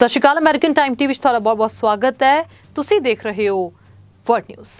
ਸਤਿ ਸ਼੍ਰੀ ਅਕਾਲ ਅਮਰੀਕਨ ਟਾਈਮ ਟੀਵੀ ਵਿੱਚ ਤੁਹਾਡਾ ਬਹੁਤ-ਬਹੁਤ ਸਵਾਗਤ ਹੈ। ਤੁਸੀਂ ਦੇਖ ਰਹੇ ਹੋ ਵਰਡ ਨਿਊਜ਼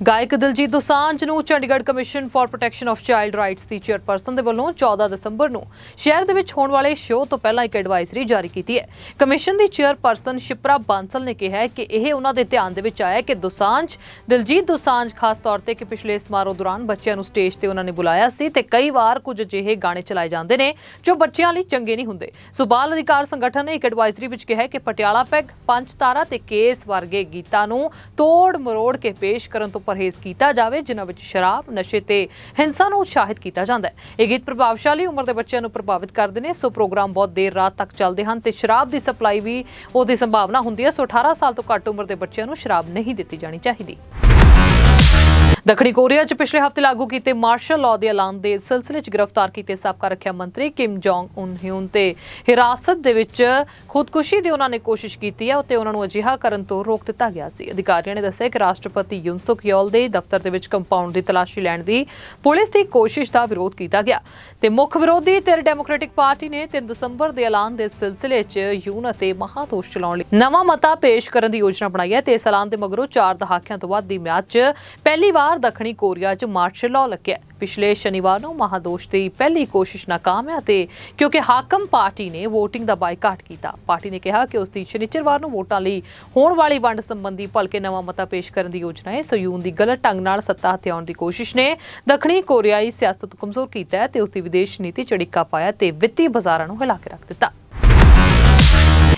ਗਾਇਕ ਦਿਲਜੀਤ ਦੋਸਾਂਝ ਨੂੰ Chandigarh commission for protection of child rights the chairperson ਦੇ ਵੱਲੋਂ 14 ਦਸੰਬਰ ਨੂੰ ਸ਼ਹਿਰ ਦੇ ਵਿੱਚ ਹੋਣ ਵਾਲੇ ਸ਼ੋਅ ਤੋਂ ਪਹਿਲਾਂ ਇੱਕ ਐਡਵਾਈਜ਼ਰੀ ਜਾਰੀ ਕੀਤੀ ਹੈ। ਕਮਿਸ਼ਨ ਦੀ ਚੇਅਰਪਰਸਨ ਸ਼ਿਪਰਾ ਬਾਂਸਲ ਨੇ ਕਿਹਾ ਹੈ ਕਿ ਇਹ ਉਹਨਾਂ ਦੇ ਧਿਆਨ ਦੇ ਵਿੱਚ ਆਇਆ ਕਿ ਦੋਸਾਂਝ, ਦਿਲਜੀਤ ਦੋਸਾਂਝ ਖਾਸ ਤੌਰ ਤੇ ਕਿ ਪਿਛਲੇ ਸਮਾਰੋਹ ਦੌਰਾਨ ਬੱਚਿਆਂ ਨੂੰ ਸਟੇਜ ਤੇ ਉਹਨਾਂ ਨੇ ਬੁਲਾਇਆ ਸੀ ਤੇ ਕਈ ਵਾਰ ਕੁਝ ਅਜਿਹੇ ਗਾਣੇ ਚਲਾਏ ਜਾਂਦੇ ਨੇ ਜੋ ਬੱਚਿਆਂ ਲਈ ਚੰਗੇ ਨਹੀਂ ਹੁੰਦੇ। ਸੋ ਬਾਲ ਅਧਿਕਾਰ ਸੰਗਠਨ ਨੇ ਇੱਕ ਐਡਵਾਈਜ਼ਰੀ ਵਿੱਚ ਕਿਹਾ ਹੈ ਕਿ ਪਟਿਆਲਾ ਪੈਗ, ਪੰਜ ਤਾਰਾ ਤੇ ਕੇਸ ਵਰਗੇ ਗੀਤਾਂ ਨੂੰ ਤੋੜ ਮਰੋੜ ਕੇ ਪੇਸ਼ ਕਰਨ ਤੋਂ ਪਰਹੇਜ਼ ਕੀਤਾ ਜਾਵੇ, ਜਿਨ੍ਹਾਂ ਵਿੱਚ ਸ਼ਰਾਬ, ਨਸ਼ੇ ਤੇ ਹਿੰਸਾ ਨੂੰ ਉਤਸ਼ਾਹਿਤ ਕੀਤਾ ਜਾਂਦਾ ਹੈ। ਇਹ ਗੀਤ ਪ੍ਰਭਾਵਸ਼ਾਲੀ ਉਮਰ ਦੇ ਬੱਚਿਆਂ ਨੂੰ ਪ੍ਰਭਾਵਿਤ ਕਰਦੇ ਨੇ। ਸੋ ਪ੍ਰੋਗਰਾਮ ਬਹੁਤ ਦੇਰ ਰਾਤ ਤੱਕ ਚੱਲਦੇ ਹਨ ਤੇ ਸ਼ਰਾਬ ਦੀ ਸਪਲਾਈ ਵੀ ਉਹਦੀ ਸੰਭਾਵਨਾ ਹੁੰਦੀ ਹੈ। ਸੋ 18 ਸਾਲ ਤੋਂ ਘੱਟ ਉਮਰ ਦੇ ਬੱਚਿਆਂ ਨੂੰ ਸ਼ਰਾਬ ਨਹੀਂ ਦਿੱਤੀ ਜਾਣੀ ਚਾਹੀਦੀ। ਦੱਖਣੀ ਕੋਰੀਆ 'ਚ ਪਿਛਲੇ ਹਫ਼ਤੇ ਲਾਗੂ ਕੀਤੇ ਮਾਰਸ਼ਲ ਲਾਅ ਦੇ ਐਲਾਨ ਦੇ ਸਿਲਸਿਲੇ 'ਚ ਗ੍ਰਿਫਤਾਰ ਕੀਤੇ ਸਾਬਕਾ ਰੱਖਿਆ ਮੰਤਰੀ ਕਿਮ ਜੋਂਗ ਉਨ ਹਿਊਨ ਤੇ ਹਿਰਾਸਤ ਦੇ ਵਿੱਚ ਖੁਦਕੁਸ਼ੀ ਦੀ ਉਹਨਾਂ ਨੇ ਕੋਸ਼ਿਸ਼ ਕੀਤੀ ਹੈ ਤੇ ਉਹਨਾਂ ਨੂੰ ਅਜਿਹਾ ਕਰਨ ਤੋਂ ਰੋਕ ਦਿੱਤਾ ਗਿਆ ਸੀ। ਅਧਿਕਾਰੀਆਂ ਨੇ ਦੱਸਿਆ ਕਿ ਰਾਸ਼ਟਰਪਤੀ ਯੂਨ ਸੁਕ ਯੋਲ ਦੇ ਦਫ਼ਤਰ ਦੇ ਵਿੱਚ ਕੰਪਾਊਂਡ ਦੀ ਤਲਾਸ਼ੀ ਲੈਣ ਦੀ ਪੁਲਿਸ ਦੀ ਕੋਸ਼ਿਸ਼ ਦਾ ਵਿਰੋਧ ਕੀਤਾ ਗਿਆ। ਤੇ ਮੁੱਖ ਵਿਰੋਧੀ ਧਿਰ ਡੈਮੋਕ੍ਰੈਟਿਕ ਪਾਰਟੀ ਨੇ 3 ਦਸੰਬਰ ਦੇ ਐਲਾਨ ਦੇ ਸਿਲਸਿਲੇ 'ਚ ਯੂਨ ਅਤੇ ਮਹਾਦੋਸ਼ ਚਲਾਉਣ ਲਈ ਨਵਾਂ ਮਤਾ ਪੇਸ਼ ਕਰਨ ਦੀ ਯੋਜਨਾ ਬਣਾਈ ਹੈ ਤੇ ਇਸ ਐਲਾਨ ਦੇ ਮਗਰੋਂ 4 ਦਹਾਕਿਆਂ ਤੋਂ ਵੱਧ ਦੀ ਮਿਆਦ 'ਚ ਪਹਿਲੀ ਵਾਰ ਦੱਖਣੀ ਕੋਰੀਆ 'ਚ ਮਾਰਸ਼ਲ ਲਾਅ ਲੱਗਿਆ ਪਿਛਲੇ ਸ਼ਨੀਵਾਰ ਨੂੰ ਮਹਾਦੋਸ਼ ਦੀ ਪਹਿਲੀ ਕੋਸ਼ਿਸ਼ ਨਾਕਾਮ ਹੈ ਤੇ ਕਿਉਂਕਿ ਹਾਕਮ ਪਾਰਟੀ ਨੇ VOTING ਦਾ ਬਾਈਕਾਟ ਕੀਤਾ। ਪਾਰਟੀ ਨੇ ਕਿਹਾ ਕਿ ਉਸ ਦੀ ਸ਼ਨੀਚਰਵਾਰ ਨੂੰ ਵੋਟਾਂ ਲਈ ਹੋਣ ਵਾਲੀ ਵੰਡ ਸੰਬੰਧੀ ਭਲਕੇ ਨਵਾਂ ਮਤਾ ਪੇਸ਼ ਕਰਨ ਦੀ ਯੋਜਨਾ ਹੈ। ਸਯੂਨ ਦੀ ਗਲਤ ਢੰਗ ਨਾਲ ਸੱਤਾ ਹਥਿਆਉਣ ਦੀ ਕੋਸ਼ਿਸ਼ ਨੇ ਦੱਖਣੀ ਕੋਰੀਆਈ ਸਿਆਸਤ ਕਮਜ਼ੋਰ ਕੀਤਾ ਹੈ ਤੇ ਉਸ ਦੀ ਵਿਦੇਸ਼ ਨੀਤੀ ਚੜਿੱਕਾ ਪਾਇਆ ਤੇ ਵਿੱਤੀ ਬਾਜ਼ਾਰਾਂ ਨੂੰ ਹਿਲਾ ਕੇ ਰੱਖ ਦਿੱਤਾ।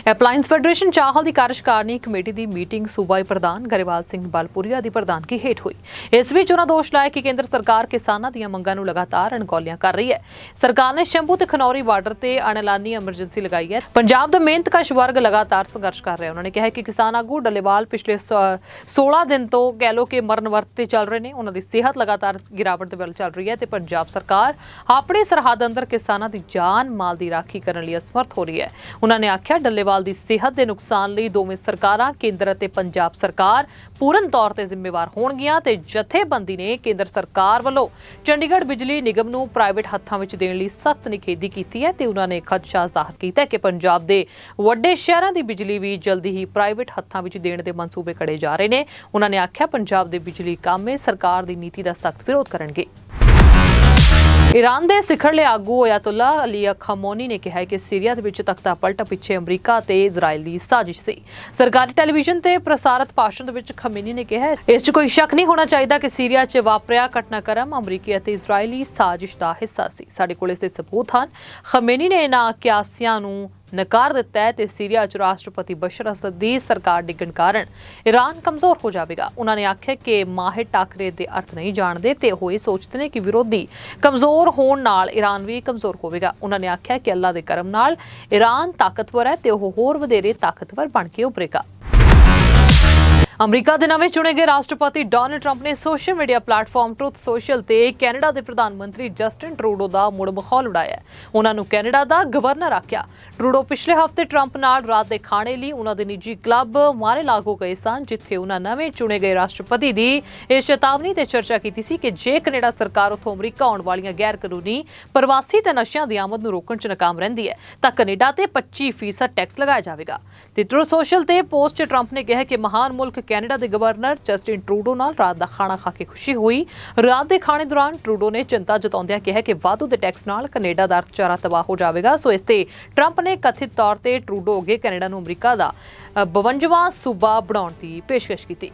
ਐਪਲਾਈਨਸ ਫੈਡਰੇਸ਼ਨ ਚਾਹਲ ਦੀ ਕਾਰਜਕਾਰਨੀ ਕਮੇਟੀ ਦੀ ਮੀਟਿੰਗ ਸੂਬਾਈ ਪ੍ਰਧਾਨ ਗਰੇਵਾਲ ਸਿੰਘ ਬਲਪੁਰੀਆ ਦੀ ਪ੍ਰਧਾਨਗੀ ਹੇਠ ਹੋਈ। ਇਸ ਵਿੱਚ ਉਹਨਾਂ ਦੋਸ਼ ਲਾਇਆ ਕਿ ਕੇਂਦਰ ਸਰਕਾਰ ਕਿਸਾਨਾਂ ਦੀਆਂ ਮੰਗਾਂ ਨੂੰ ਲਗਾਤਾਰ ਅਣਗੌਲਿਆਂ ਕਰ ਰਹੀ ਹੈ। ਸਰਕਾਰ ਨੇ ਸ਼ੰਭੂ ਤੇ ਖਨੌਰੀ ਬਾਰਡਰ ਤੇ ਅਣਐਲਾਨੀ ਐਮਰਜੈਂਸੀ ਲਗਾਈ ਹੈ। ਪੰਜਾਬ ਦਾ ਮਿਹਨਤਕਸ਼ ਵਰਗ ਲਗਾਤਾਰ ਸੰਘਰਸ਼ ਕਰ ਰਿਹਾ ਉਹਨਾਂ ਨੇ ਕਿਹਾ ਕਿ ਕਿਸਾਨ ਆਗੂ ਡੱਲੇਵਾਲ ਪਿਛਲੇ ਸ- 16 ਦਿਨ ਤੋਂ ਕਹਿ ਲੋ ਕਿ ਮਰਨ ਵਰਤ ਤੇ ਚੱਲ ਰਹੇ ਨੇ। ਉਹਨਾਂ ਦੀ ਸਿਹਤ ਲਗਾਤਾਰ ਗਿਰਾਵਟ ਦੇ ਵੱਲ ਚੱਲ ਰਹੀ ਹੈ ਤੇ ਪੰਜਾਬ ਸਰਕਾਰ ਆਪਣੀ ਸਰਹੱਦ ਅੰਦਰ ਕਿਸਾਨਾਂ ਦੀ ਜਾਨ ਮਾਲ ਦੀ ਰਾਖੀ ਕਰਨ ਲਈ ਅਸਮਰਥ ਹੋ ਰਹੀ ਹੈ। ਉਹਨਾਂ ਨੇ ਆਖਿਆ, ਡੱਲੇਵਾਲ ਦੀ ਸਿਹਤ ਦੇ ਨੁਕਸਾਨ ਲਈ ਦੋਵੇਂ ਸਰਕਾਰਾਂ, ਕੇਂਦਰ ਅਤੇ ਪੰਜਾਬ ਸਰਕਾਰ ਪੂਰਨ ਤੌਰ ਤੇ ਜ਼ਿੰਮੇਵਾਰ ਹੋਣਗੀਆਂ ਤੇ ਜਥੇਬੰਦੀ ਨੇ ਕੇਂਦਰ ਸਰਕਾਰ ਵੱਲੋਂ ਚੰਡੀਗੜ੍ਹ ਬਿਜਲੀ ਨਿਗਮ ਨੂੰ ਪ੍ਰਾਈਵੇਟ ਹੱਥਾਂ ਵਿੱਚ ਦੇਣ ਲਈ ਸਖਤ ਨਿਖੇਧੀ ਕੀਤੀ ਹੈ ਤੇ ਉਹਨਾਂ ਨੇ ਖਦਸ਼ਾ ਜ਼ਾਹਰ ਕੀਤਾ ਕਿ ਪੰਜਾਬ ਦੇ ਵੱਡੇ ਸ਼ਹਿਰਾਂ ਦੀ ਬਿਜਲੀ ਵੀ ਜਲਦੀ ਹੀ ਪ੍ਰਾਈਵੇਟ ਹੱਥਾਂ ਵਿੱਚ ਦੇਣ ਦੇ ਮਨਸੂਬੇ ਕੜੇ ਜਾ ਰਹੇ ਨੇ। ਉਹਨਾਂ ਨੇ ਆਖਿਆ, ਪੰਜਾਬ ਦੇ ਬਿਜਲੀ ਕਾਮੇ ਸਰਕਾਰ ਦੀ ਨੀਤੀ ਦਾ ਸਖਤ ਵਿਰੋਧ ਕਰਨਗੇ। ਈਰਾਨ ਦੇ ਸਿਖਰਲੇ ਆਗੂ ਅਯਾਤੁੱਲਾ ਅਲੀ ਖਮੋਨੀ ਨੇ ਕਿਹਾ ਕਿ ਸੀਰੀਆ ਦੇ ਵਿੱਚ ਤਖਤਾ ਪਲਟ ਪਿੱਛੇ ਅਮਰੀਕਾ ਤੇ ਇਜ਼ਰਾਈਲ ਦੀ ਸਾਜ਼ਿਸ਼ ਸੀ। ਸਰਕਾਰੀ ਟੈਲੀਵਿਜ਼ਨ ਤੇ ਪ੍ਰਸਾਰਿਤ ਭਾਸ਼ਣ ਦੇ ਵਿੱਚ ਖਮੇਨੀ ਨੇ ਕਿਹਾ ਇਸ 'ਚ ਕੋਈ ਸ਼ੱਕ ਨਹੀਂ ਹੋਣਾ ਚਾਹੀਦਾ ਕਿ ਸੀਰੀਆ 'ਚ ਵਾਪਰਿਆ ਘਟਨਾਕ੍ਰਮ ਅਮਰੀਕੀ ਅਤੇ ਇਜ਼ਰਾਈਲੀ ਸਾਜ਼ਿਸ਼ ਦਾ ਹਿੱਸਾ ਸੀ। ਸਾਡੇ ਕੋਲ ਇਸ ਦੇ ਸਬੂਤ ਹਨ। ਖਮੀਨੀ ਨੇ ਇਹਨਾਂ ਕਿਆਸੀਆਂ ਨੂੰ ਨਕਾਰ ਦਿੱਤਾ ਹੈ ਤੇ ਸੀਰੀਆ 'ਚ ਰਾਸ਼ਟਰਪਤੀ ਬਸ਼ਰ ਅਸਦ ਦੀ ਸਰਕਾਰ ਡਿੱਗਣ ਕਾਰਨ ਈਰਾਨ ਕਮਜ਼ੋਰ ਹੋ ਜਾਵੇਗਾ। ਉਹਨਾਂ ਨੇ ਆਖਿਆ ਕਿ ਮਾਹਿਰ ਟਾਕਰੇ ਦੇ ਅਰਥ ਨਹੀਂ ਜਾਣਦੇ ਤੇ ਉਹ ਇਹ ਸੋਚਦੇ ਨੇ ਕਿ ਵਿਰੋਧੀ ਕਮਜ਼ੋਰ ਹੋਣ ਨਾਲ ਈਰਾਨ ਵੀ ਕਮਜ਼ੋਰ ਹੋਵੇਗਾ। ਉਹਨਾਂ ਨੇ ਆਖਿਆ ਕਿ ਅੱਲਾ ਦੇ ਕਰਮ ਨਾਲ ਈਰਾਨ ਤਾਕਤਵਰ ਹੈ ਤੇ ਉਹ ਹੋਰ ਵਧੇਰੇ ਤਾਕਤਵਰ ਬਣ ਕੇ ਉਭਰੇਗਾ। ਅਮਰੀਕਾ ਦੇ ਨਵੇਂ ਚੁਣੇ ਗਏ ਰਾਸ਼ਟਰਪਤੀ ਡੋਨਲਡ ਟਰੰਪ ਨੇ social media platform Truth Social ਤੇ ਕੈਨੇਡਾ ਦੇ ਪ੍ਰਧਾਨ ਮੰਤਰੀ ਜਸਟਿਨ ਟਰੂਡੋ ਦਾ ਮੁੜ ਮਖੌਲ ਉਡਾਇਆ ਉਹਨਾਂ ਨੂੰ ਕੈਨੇਡਾ ਦਾ ਗਵਰਨਰ ਆਖਿਆ। ਟਰੂਡੋ ਪਿਛਲੇ ਹਫ਼ਤੇ ਟਰੰਪ ਨਾਲ ਰਾਤ ਦੇ ਖਾਣੇ ਲਈ ਉਹਨਾਂ ਦੇ ਨਿੱਜੀ ਕਲੱਬ ਮਾਰੇ ਲਾਗੋ ਗਏ ਸਨ, ਜਿੱਥੇ ਉਹਨਾਂ ਨਵੇਂ ਚੁਣੇ ਗਏ ਰਾਸ਼ਟਰਪਤੀ ਦੀ ਇਸ ਚੇਤਾਵਨੀ ਤੇ ਚਰਚਾ ਕੀਤੀ ਸੀ ਕਿ ਜੇ ਕੈਨੇਡਾ ਸਰਕਾਰ ਉਥੋਂ ਅਮਰੀਕਾ ਆਉਣ ਵਾਲੀਆਂ ਗੈਰ ਕਾਨੂੰਨੀ ਪ੍ਰਵਾਸੀ ਤੇ ਨਸ਼ਿਆਂ ਦੀ ਆਮਦ ਨੂੰ ਰੋਕਣ 'ਚ ਨਾਕਾਮ ਰਹਿੰਦੀ ਹੈ, ਤਾਂ ਕੈਨੇਡਾ ਤੇ 25% ਟੈਕਸ ਲਗਾਇਆ ਜਾਵੇਗਾ। ਤੇ ਟਰੂਥ ਸੋਸ਼ਲ ਤੇ ਪੋਸਟ 'ਚ ਟਰੰਪ ਨੇ ਕਿਹਾ ਕਿ ਮਹਾਨ ਮੁਲਕ ਕੈਨੇਡਾ ਦੇ ਗਵਰਨਰ ਜਸਟਿਨ ਟਰੂਡੋ ਨਾਲ ਰਾਤ ਦਾ ਖਾਣਾ ਖਾ ਕੇ ਖੁਸ਼ੀ ਹੋਈ। ਰਾਤ ਦੇ ਖਾਣੇ ਦੌਰਾਨ ਟਰੂਡੋ ਨੇ ਚਿੰਤਾ ਜਤਾਉਂਦਿਆਂ ਕਿਹਾ ਕਿ ਵਾਧੂ ਦੇ ਟੈਕਸ ਨਾਲ ਕੈਨੇਡਾ ਦਾ ਚਾਰਾ ਤਬਾਹ ਹੋ ਜਾਵੇਗਾ। ਸੋ ਇਸ ਤੇ ਟਰੰਪ ਨੇ ਕਥਿਤ ਤੌਰ ਤੇ ਟਰੂਡੋ ਅੱਗੇ ਕੈਨੇਡਾ ਨੂੰ ਅਮਰੀਕਾ ਦਾ ਅ, 52ਵਾਂ ਸੂਬਾ ਬਣਾਉਣ ਦੀ ਪੇਸ਼ਕਸ਼ ਕੀਤੀ।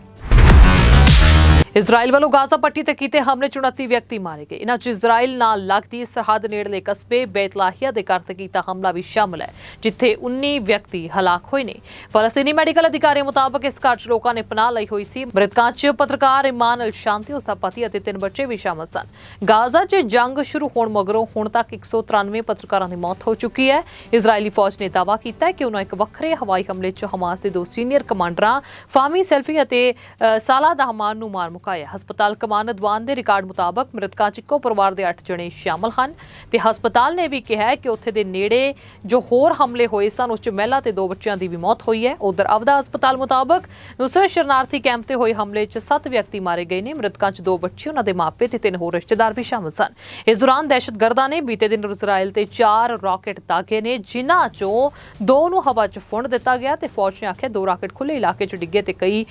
ਇਜ਼ਰਾਈਲ ਵੱਲੋਂ ਗਾਜ਼ਾ ਪੱਟੀ ਤੇ ਕੀਤੇ ਹਮਲੇ 'ਚ 29 ਵਿਅਕਤੀ ਮਾਰੇ ਗਏ। ਇਨ੍ਹਾਂ 'ਚ ਇਜ਼ਰਾਈਲ ਨਾਲ ਲੱਗਦੀ ਸਰਹੱਦ ਨੇੜਲੇ ਕਸਬੇ ਬੈਤਲਾਹੀਆ ਦੇ ਘਰ ਤੇ ਕੀਤਾ ਹਮਲਾ ਵੀ ਸ਼ਾਮਲ ਹੈ ਜਿੱਥੇ 19 ਵਿਅਕਤੀ ਹਲਾਕ ਹੋਏ ਨੇ। ਫਲਸਤੀਨੀ ਮੈਡੀਕਲ ਅਧਿਕਾਰੀਆਂ ਮੁਤਾਬਕ ਇਸ ਘਰ 'ਚ ਲੋਕਾਂ ਨੇ ਪਨਾਹ ਲਈ ਹੋਈ ਸੀ। ਮ੍ਰਿਤਕਾਂ 'ਚ ਪੱਤਰਕਾਰ ਇਮਾਨ ਅਲ ਸ਼ਾਂਤੀ ਉਸ ਦਾ ਪਤੀ ਅਤੇ ਤਿੰਨ ਬੱਚੇ ਵੀ ਸ਼ਾਮਲ ਸਨ। ਗਾਜ਼ਾ 'ਚ ਜੰਗ ਸ਼ੁਰੂ ਹੋਣ ਮਗਰੋਂ ਹੁਣ ਤੱਕ 193 ਪੱਤਰਕਾਰਾਂ ਦੀ ਮੌਤ ਹੋ ਚੁੱਕੀ ਹੈ। ਇਜ਼ਰਾਈਲੀ ਫੌਜ ਨੇ ਦਾਅਵਾ ਕੀਤਾ ਹੈ ਕਿ ਉਹਨਾਂ ਇੱਕ ਵੱਖਰੇ ਹਵਾਈ ਹਮਲੇ 'ਚ ਹਮਾਸ ਦੇ ਦੋ ਸੀਨੀਅਰ ਕਮਾਂਡਰਾਂ ਫਾਮੀ ਸੈਲਫੀ ਅਤੇ ਅ, ਸਾਲਾ ਦਹਮਾਨ ਨੂੰ ਮਾਰ ਮੁਕਾਇਆ ਮੁਕਾਇਆ ਹਸਪਤਾਲ ਕਮਾਨ ਅਦਵਾਨ ਦੇ ਰਿਕਾਰਡ ਮੁਤਾਬਕ ਮ੍ਰਿਤਕਾਂ 'ਚ ਇੱਕੋ ਪਰਿਵਾਰ ਦੇ 8 ਜਣੇ ਸ਼ਾਮਲ ਹਨ ਤੇ ਹਸਪਤਾਲ ਨੇ ਵੀ ਕਿਹਾ ਹੈ ਕਿ ਉੱਥੇ ਦੇ ਨੇੜੇ ਜੋ ਹੋਰ ਹਮਲੇ ਹੋਏ ਸਨ ਉਸ 'ਚ ਮਹਿਲਾ ਤੇ ਦੋ ਬੱਚਿਆਂ ਦੀ ਵੀ ਮੌਤ ਹੋਈ ਹੈ। ਉਧਰ ਅਵਦਾ ਹਸਪਤਾਲ ਮੁਤਾਬਕ ਨੁਸਰਤ ਸ਼ਰਨਾਰਥੀ ਕੈਂਪ ਤੇ ਹੋਏ ਹਮਲੇ 'ਚ 7 ਵਿਅਕਤੀ ਮਾਰੇ ਗਏ ਨੇ। ਮ੍ਰਿਤਕਾਂ 'ਚ ਦੋ ਬੱਚੇ ਉਹਨਾਂ ਦੇ ਮਾਪੇ ਤੇ ਤਿੰਨ ਹੋਰ ਰਿਸ਼ਤੇਦਾਰ ਵੀ ਸ਼ਾਮਲ ਸਨ। ਇਸ ਦੌਰਾਨ ਦਹਿਸ਼ਤਗਰਦਾਂ ਨੇ ਬੀਤੇ ਦਿਨ ਇਜ਼ਰਾਈਲ ਤੇ ਚਾਰ ਰਾਕੇਟ ਦਾਗੇ ਨੇ ਜਿਨ੍ਹਾਂ 'ਚੋਂ ਦੋ ਨੂੰ ਹਵਾ 'ਚ ਫੁੰਡ ਦਿੱਤਾ ਗਿਆ ਤੇ ਫੌਜ ਨੇ ਆਖਿਆ ਦੋ ਰਾਕੇਟ ਖੁੱਲੇ ਇਲਾਕੇ 'ਚ ਡਿੱਗੇ ਤੇ ਕਈ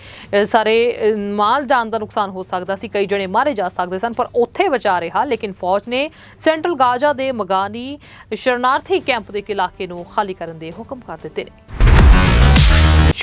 ਸਾਰੇ ਅ, ਮਾਲ ਜਾਨ ਦਾ ਨੁਕਸਾਨ ਹੋ ਸਕਦਾ ਸੀ, ਕਈ ਜਣੇ ਮਾਰੇ ਜਾ ਸਕਦੇ ਸਨ, ਪਰ ਉੱਥੇ ਬਚਾ ਰਿਹਾ। ਲੇਕਿਨ ਫੌਜ ਨੇ ਸੈਂਟਰਲ ਗਾਜ਼ਾ ਦੇ ਮਗਾਨੀ ਸ਼ਰਨਾਰਥੀ ਕੈਂਪ ਦੇ ਇਲਾਕੇ ਨੂੰ ਖਾਲੀ ਕਰਨ ਦੇ ਹੁਕਮ ਕਰ ਦਿੱਤੇ ਨੇ।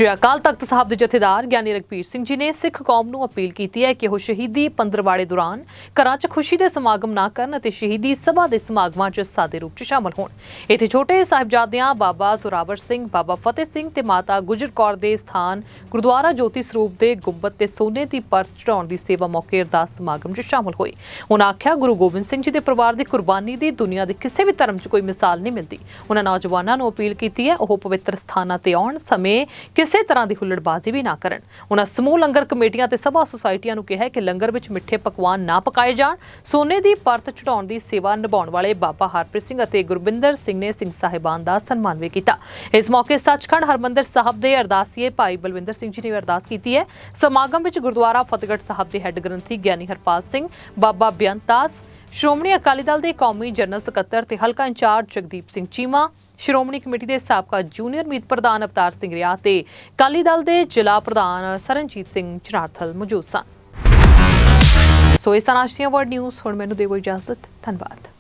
ਸ਼੍ਰੀ ਅਕਾਲ ਤਖਤ ਸਾਹਿਬ ਦੇ ਜਥੇਦਾਰ ਗਿਆਨੀ ਰਗਪੀਰ ਸਿੰਘ ਜੀ ਨੇ ਸਿੱਖ ਕੌਮ ਨੂੰ ਅਪੀਲ ਕੀਤੀ ਹੈ ਕਿ ਉਹ ਸ਼ਹੀਦੀ ਪੰਦਰਵਾੜੇ ਦੌਰਾਨ ਘਰਾਂ 'ਚ ਖੁਸ਼ੀ ਦੇ ਸਮਾਗਮ ਨਾ ਕਰਨ ਅਤੇ ਸ਼ਹੀਦੀ ਸਭਾ ਦੇ ਸਮਾਗਮਾਂ 'ਚ ਸਾਦੇ ਰੂਪ 'ਚ ਸ਼ਾਮਲ ਹੋਣ। ਇੱਥੇ ਛੋਟੇ ਸਾਹਿਬਜ਼ਾਦਿਆਂ ਬਾਬਾ ਜ਼ੋਰਾਵਰ ਸਿੰਘ, ਬਾਬਾ ਫਤਿਹ ਸਿੰਘ ਤੇ ਮਾਤਾ ਗੁਜਰ ਕੌਰ ਦੇ ਸਥਾਨ ਗੁਰਦੁਆਰਾ ਜੋਤੀ ਸਰੂਪ ਦੇ ਗੁੰਬਦ ਤੇ ਸੋਨੇ ਦੀ ਪਰਤ ਚੜਾਉਣ ਦੀ ਸੇਵਾ ਮੌਕੇ ਅਰਦਾਸ ਸਮਾਗਮ 'ਚ ਸ਼ਾਮਲ ਹੋਏ। ਉਹਨਾਂ ਆਖਿਆ, ਗੁਰੂ ਗੋਬਿੰਦ ਸਿੰਘ ਜੀ ਦੇ ਪਰਿਵਾਰ ਦੀ ਕੁਰਬਾਨੀ ਦੀ ਦੁਨੀਆ ਦੇ ਕਿਸੇ ਵੀ ਧਰਮ 'ਚ ਕੋਈ ਮਿਸਾਲ ਨਹੀਂ ਮਿਲਦੀ। ਉਹਨਾਂ ਨੌਜਵਾਨਾਂ ਨੂੰ ਅਪੀਲ ਕੀਤੀ ਹੈ ਉਹ ਪਵਿੱਤਰ ਸਥਾਨਾਂ ਤੇ ਆਉਣ ਸਮੇਂ ਕਿਸੇ ਕਿਸੇ ਤਰ੍ਹਾਂ ਦੀ ਹੁੱਲੜਬਾਜ਼ੀ ਵੀ ਨਾ ਕਰਨ। ਉਹਨਾਂ ਸਮੂਹ ਲੰਗਰ ਕਮੇਟੀਆਂ ਤੇ ਸਭਾ ਸੁਸਾਇਟੀਆਂ ਨੂੰ ਕਿਹਾ ਹੈ ਕਿ ਲੰਗਰ ਵਿੱਚ ਮਿੱਠੇ ਪਕਵਾਨ ਨਾ ਪਕਾਏ ਜਾਣ। ਸੋਨੇ ਦੀ ਪਰਤ ਚੜਾਉਣ ਦੀ ਸੇਵਾ ਨਿਭਾਉਣ ਵਾਲੇ ਬਾਬਾ ਹਰਪ੍ਰੀਤ ਸਿੰਘ ਅਤੇ ਗੁਰਬਿੰਦਰ ਸਿੰਘ ਨੇ ਸਿੰਘ ਸਾਹਿਬਾਨ ਦਾ ਸਨਮਾਨ ਵੀ ਕੀਤਾ। ਇਸ ਮੌਕੇ ਸੱਚਖੰਡ ਹਰਮੰਦਰ ਸਾਹਿਬ ਦੇ ਅਰਦਾਸੀਏ ਭਾਈ ਬਲਵਿੰਦਰ ਸਿੰਘ ਜੀ ਨੇ ਵੀ ਅਰਦਾਸ ਕੀਤੀ ਹੈ। ਸਮਾਗਮ ਵਿੱਚ ਗੁਰਦੁਆਰਾ ਫਤਿਹਗੜ੍ਹ ਸਾਹਿਬ ਦੇ ਹੈੱਡ ਗ੍ਰੰਥੀ ਗਿਆਨੀ ਹਰਪਾਲ ਸਿੰਘ, ਬਾਬਾ ਬਿਆੰਤਾਸ ਸ਼੍ਰੋਮਣੀ ਅਕਾਲੀ ਦਲ ਦੇ ਕੌਮੀ ਜਨਰਲ ਸਕੱਤਰ ਤੇ ਹਲਕਾ ਇੰਚਾਰਜ ਜਗਦੀਪ ਸਿੰਘ ਚੀਮਾ ਸ਼੍ਰੋਮਣੀ ਕਮੇਟੀ ਦੇ ਸਾਬਕਾ ਜੂਨੀਅਰ ਮੀਤ ਪ੍ਰਧਾਨ ਅਵਤਾਰ ਸਿੰਘ ਰਿਆ ਤੇ ਅਕਾਲੀ ਦਲ ਦੇ ਜ਼ਿਲ੍ਹਾ ਪ੍ਰਧਾਨ ਸਰਨਜੀਤ ਸਿੰਘ ਚਨਾਰਥਲ ਮੌਜੂਦ ਸਨ। ਸੋ ਇਸ ਤਰ੍ਹਾਂ ਅੱਜ ਦੀਆਂ ਵਰਡ ਨਿਊਜ਼ ਹੁਣ ਮੈਨੂੰ ਦੇਵੋ ਇਜਾਜ਼ਤ। ਧੰਨਵਾਦ।